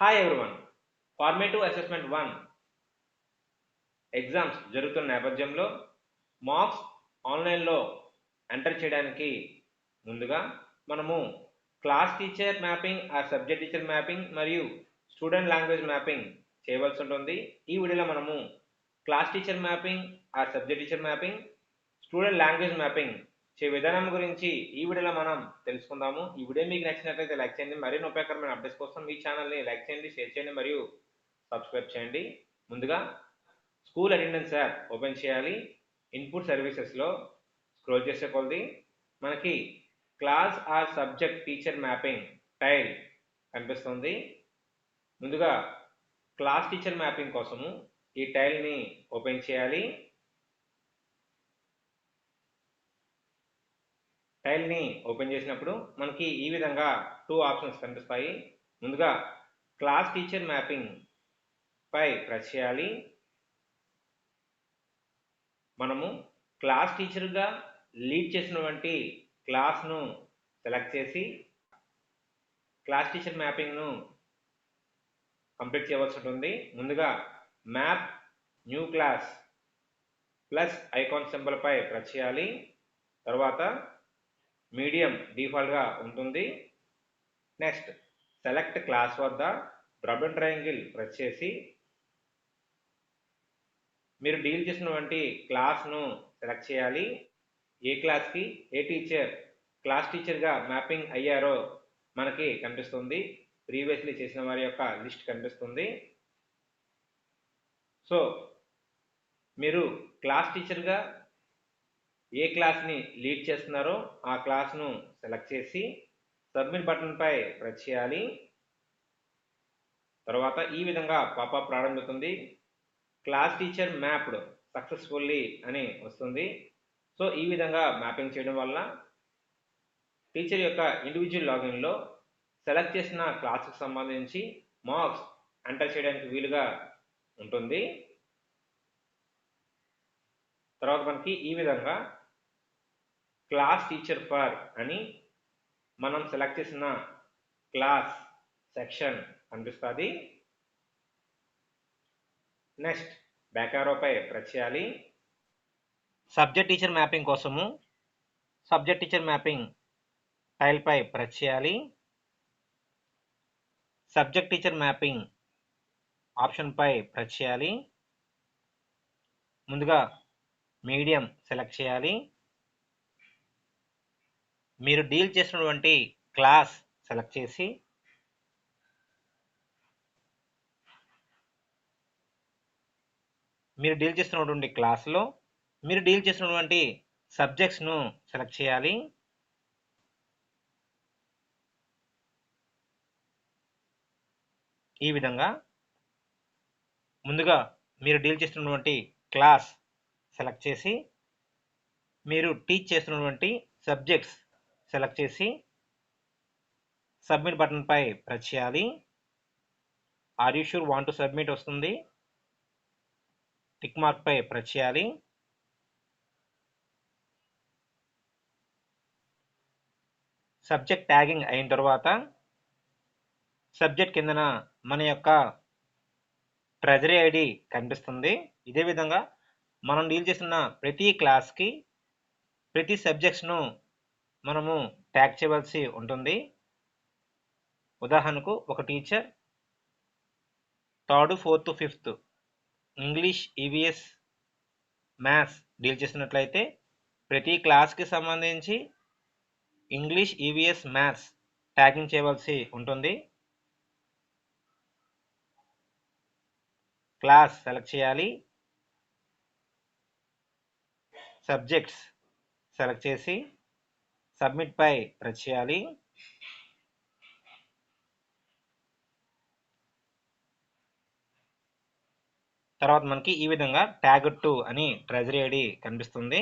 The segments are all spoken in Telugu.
Hi everyone formative assessment one exams జరుగుతున్న నేపథ్యంలో మార్క్స్ ఆన్లైన్లో ఎంటర్ చేయడానికి ముందుగా మనము క్లాస్ టీచర్ మ్యాపింగ్ ఆ సబ్జెక్ట్ టీచర్ మ్యాపింగ్ మరియు స్టూడెంట్ లాంగ్వేజ్ మ్యాపింగ్ చేయవలసి ఉంటుంది. ఈ వీడియోలో మనము క్లాస్ టీచర్ మ్యాపింగ్ ఆ subject teacher mapping student language mapping చే విధానం గురించి ఈ వీడియోలో మనం తెలుసుకుందాము. ఈ వీడియో మీకు నచ్చినట్లయితే లైక్ చేయండి. మరిన్ని ఉపయోగకరమైన అప్డేట్స్ కోసం మీ ఛానల్ని లైక్ చేయండి షేర్ చేయండి మరియు సబ్స్క్రైబ్ చేయండి. ముందుగా స్కూల్ అటెండెన్స్ యాప్ ఓపెన్ చేయాలి. ఇన్పుట్ సర్వీసెస్లో స్క్రోల్ చేసే కొలది మనకి class or subject teacher mapping tile కనిపిస్తుంది. ముందుగా క్లాస్ టీచర్ మ్యాపింగ్ కోసము ఈ టైల్ని ఓపెన్ చేయాలి. టైల్ని ఓపెన్ చేసినప్పుడు మనకి ఈ విధంగా టూ ఆప్షన్స్ కనిపిస్తాయి. ముందుగా క్లాస్ టీచర్ మ్యాపింగ్ పై ప్రెస్ చేయాలి. మనము క్లాస్ టీచర్గా లీడ్ చేసినటువంటి క్లాస్ను సెలెక్ట్ చేసి క్లాస్ టీచర్ మ్యాపింగ్ను కంప్లీట్ చేయవలసి ఉంటుంది. ముందుగా map new class plus icon సింబల్పై press చేయాలి. తర్వాత మీడియం డిఫాల్ట్గా ఉంటుంది. నెక్స్ట్ సెలెక్ట్ క్లాస్ వద్ద డ్రబ్ అండ్ ట్రయాంగిల్ ప్రెస్ చేసి మీరు డీల్ చేసినటువంటి క్లాస్ను సెలెక్ట్ చేయాలి. ఏ క్లాస్కి? ఏ టీచర్? క్లాస్ టీచర్గా మ్యాపింగ్ అయ్యారో మనకి కనిపిస్తుంది. ప్రీవియస్లీ చేసిన వారి యొక్క లిస్ట్ కనిపిస్తుంది. సో మీరు క్లాస్ టీచర్గా ఏ క్లాస్ని లీడ్ చేస్తున్నారో ఆ క్లాస్ను సెలెక్ట్ చేసి సబ్మిట్ బటన్పై ప్రెస్ చేయాలి. తర్వాత ఈ విధంగా పాపప్ ప్రారంభిస్తుంది క్లాస్ టీచర్ మ్యాప్డ్ సక్సెస్ఫుల్లీ అని వస్తుంది. సో ఈ విధంగా మ్యాపింగ్ చేయడం వల్ల టీచర్ యొక్క ఇండివిజువల్ లాగిన్లో సెలెక్ట్ చేసిన క్లాస్కి సంబంధించి మార్క్స్ ఎంటర్ చేయడానికి వీలుగా ఉంటుంది. తర్వాత మనకి ఈ విధంగా క్లాస్ టీచర్ ఫర్ అని మనం సెలెక్ట్ చేసిన క్లాస్ సెక్షన్ అనిపిస్తుంది. నెక్స్ట్ బ్యాకారోపై ప్రెస్ చేయాలి. సబ్జెక్ట్ టీచర్ మ్యాపింగ్ కోసము సబ్జెక్ట్ టీచర్ మ్యాపింగ్ టైల్పై ప్రెస్ చేయాలి. సబ్జెక్ట్ టీచర్ మ్యాపింగ్ ఆప్షన్పై ప్రెస్ చేయాలి. ముందుగా మీడియం సెలెక్ట్ చేయాలి. మీరు డీల్ చేసినటువంటి క్లాస్ సెలెక్ట్ చేసి మీరు డీల్ చేస్తున్నటువంటి క్లాస్లో మీరు డీల్ చేసినటువంటి సబ్జెక్ట్స్ను సెలెక్ట్ చేయాలి. ఈ విధంగా ముందుగా మీరు డీల్ చేస్తున్నటువంటి క్లాస్ సెలెక్ట్ చేసి మీరు టీచ్ చేస్తున్నటువంటి సబ్జెక్ట్స్ సెలెక్ట్ చేసి సబ్మిట్ బటన్పై ప్రెస్ చేయాలి. Are you sure want to submit వస్తుంది. టిక్ మార్క్పై ప్రెస్ చేయాలి. సబ్జెక్ట్ ట్యాగింగ్ అయిన తర్వాత సబ్జెక్ట్ కిందన మన యొక్క ట్రెజరీ ఐడి కనిపిస్తుంది. ఇదే విధంగా మనం డీల్ చేస్తున్న ప్రతి క్లాస్కి ప్రతి సబ్జెక్ట్స్ను మనము ట్యాగ్ చేయవలసి ఉంటుంది. ఉదాహరణకు ఒక teacher third fourth fifth English EVS maths deal చేసినట్లయితే ప్రతి క్లాస్కి సంబంధించి ఇంగ్లీష్ ఈవీఎస్ మ్యాథ్స్ ట్యాగింగ్ చేయవలసి ఉంటుంది. క్లాస్ సెలెక్ట్ చేయాలి. సబ్జెక్ట్స్ సెలెక్ట్ చేసి సబ్మిట్ పై ప్రెస్ చేయాలి. తర్వాత మనకి ఈ విధంగా ట్యాగ్ టు అని ట్రెజరీ ఐడి కనిపిస్తుంది.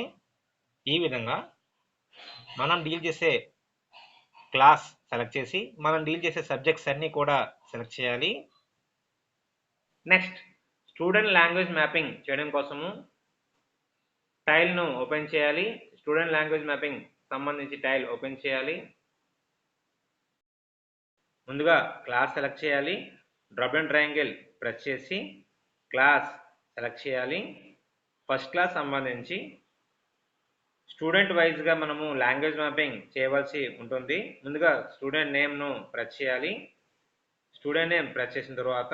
ఈ విధంగా మనం డీల్ చేసే క్లాస్ సెలెక్ట్ చేసి మనం డీల్ చేసే సబ్జెక్ట్స్ అన్నీ కూడా సెలెక్ట్ చేయాలి. నెక్స్ట్ స్టూడెంట్ లాంగ్వేజ్ మ్యాపింగ్ చేయడం కోసము టైల్ను ఓపెన్ చేయాలి. స్టూడెంట్ లాంగ్వేజ్ మ్యాపింగ్ సంబంధించి టైల్ ఓపెన్ చేయాలి. ముందుగా క్లాస్ సెలెక్ట్ చేయాలి. డ్రబ్ అండ్ ట్రయాంగిల్ ప్రెస్ చేసి క్లాస్ సెలెక్ట్ చేయాలి. ఫస్ట్ క్లాస్ సంబంధించి స్టూడెంట్ వైజ్గా మనము లాంగ్వేజ్ మ్యాపింగ్ చేయవలసి ఉంటుంది. ముందుగా స్టూడెంట్ నేమ్ను ప్రెస్ చేయాలి. స్టూడెంట్ నేమ్ ప్రెస్ చేసిన తర్వాత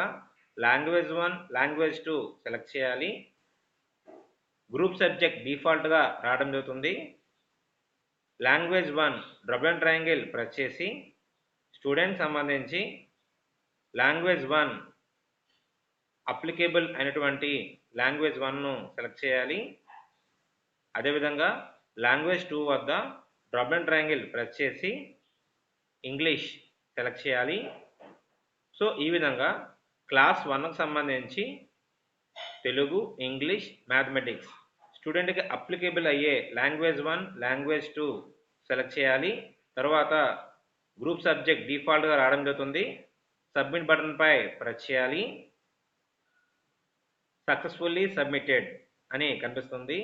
language one language two select చేయాలి. గ్రూప్ సబ్జెక్ట్ డిఫాల్ట్గా రావడం జరుగుతుంది. Language one drop and triangle press చేసి స్టూడెంట్ సంబంధించి లాంగ్వేజ్ వన్ అప్లికేబుల్ అయినటువంటి లాంగ్వేజ్ వన్ను సెలెక్ట్ చేయాలి. అదేవిధంగా లాంగ్వేజ్ టూ వద్ద డ్రబ్ అండ్ ట్రయాంగిల్ ప్రెస్ చేసి ఇంగ్లీష్ సెలెక్ట్ చేయాలి. సో ఈ విధంగా క్లాస్ వన్కు సంబంధించి తెలుగు ఇంగ్లీష్ మ్యాథమెటిక్స్ స్టూడెంట్కి అప్లికేబుల్ అయ్యే language one language two select చేయాలి. తర్వాత గ్రూప్ సబ్జెక్ట్ డిఫాల్ట్గా రావడం జరుగుతుంది. సబ్మిట్ బటన్పై ప్రెస్ చేయాలి. సక్సెస్ఫుల్లీ సబ్మిటెడ్ అని కనిపిస్తుంది.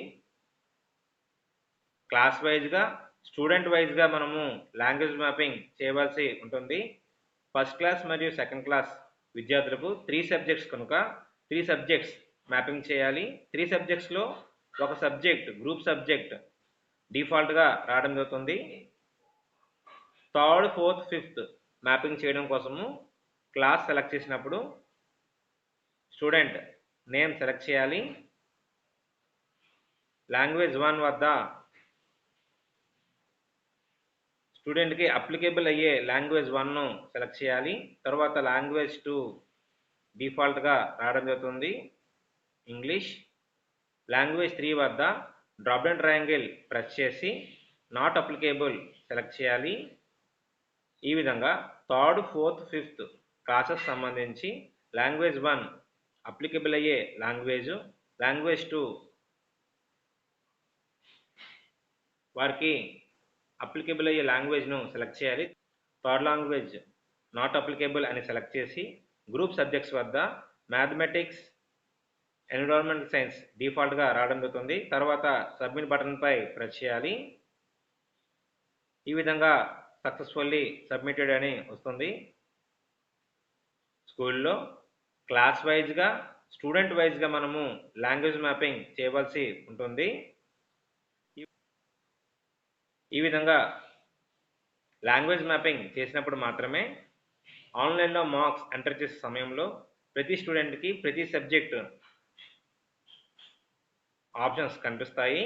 క్లాస్ వైజ్గా స్టూడెంట్ వైజ్గా మనము లాంగ్వేజ్ మ్యాపింగ్ చేయవలసి ఉంటుంది. ఫస్ట్ క్లాస్ మరియు సెకండ్ క్లాస్ విద్యార్థులకు త్రీ సబ్జెక్ట్స్ కనుక త్రీ సబ్జెక్ట్స్ మ్యాపింగ్ చేయాలి. త్రీ సబ్జెక్ట్స్లో ఒక సబ్జెక్ట్ గ్రూప్ సబ్జెక్ట్ డిఫాల్ట్గా రావడం జరుగుతుంది. థర్డ్ ఫోర్త్ ఫిఫ్త్ మ్యాపింగ్ చేయడం కోసము క్లాస్ సెలెక్ట్ చేసినప్పుడు స్టూడెంట్ నేమ్ సెలెక్ట్ చేయాలి. లాంగ్వేజ్ వన్ వద్ద స్టూడెంట్కి అప్లికేబుల్ అయ్యే లాంగ్వేజ్ వన్ను సెలెక్ట్ చేయాలి. తర్వాత లాంగ్వేజ్ టూ డిఫాల్ట్గా రావడం జరుగుతుంది. ఇంగ్లీష్. లాంగ్వేజ్ త్రీ వద్ద డ్రాప్ డౌన్ ట్రయాంగిల్ ప్రెస్ చేసి నాట్ అప్లికేబుల్ సెలెక్ట్ చేయాలి. ఈ విధంగా థర్డ్ ఫోర్త్ ఫిఫ్త్ క్లాసెస్ సంబంధించి లాంగ్వేజ్ వన్ అప్లికేబుల్ అయ్యే లాంగ్వేజ్ లాంగ్వేజ్ టూ వారికి అప్లికేబుల్ అయ్యే లాంగ్వేజ్ను సెలెక్ట్ చేయాలి. థర్డ్ లాంగ్వేజ్ నాట్ అప్లికేబుల్ అని సెలెక్ట్ చేసి గ్రూప్ సబ్జెక్ట్స్ వద్ద మ్యాథమెటిక్స్ ఎన్విరాన్మెంట్ సైన్స్ డిఫాల్ట్గా రావడం జరుగుతుంది. తర్వాత సబ్మిట్ బటన్పై ప్రెస్ చేయాలి. ఈ విధంగా సక్సెస్ఫుల్లీ సబ్మిటెడ్ అని వస్తుంది. స్కూల్లో క్లాస్ వైజ్గా స్టూడెంట్ వైజ్గా మనము లాంగ్వేజ్ మ్యాపింగ్ చేయవలసి ఉంటుంది. ఈ విధంగా లాంగ్వేజ్ మ్యాపింగ్ చేసినప్పుడు మాత్రమే ఆన్లైన్లో మార్క్స్ ఎంటర్ చేసే సమయంలో ప్రతి స్టూడెంట్కి ప్రతి సబ్జెక్ట్ ఆప్షన్స్ కనిపిస్తాయి.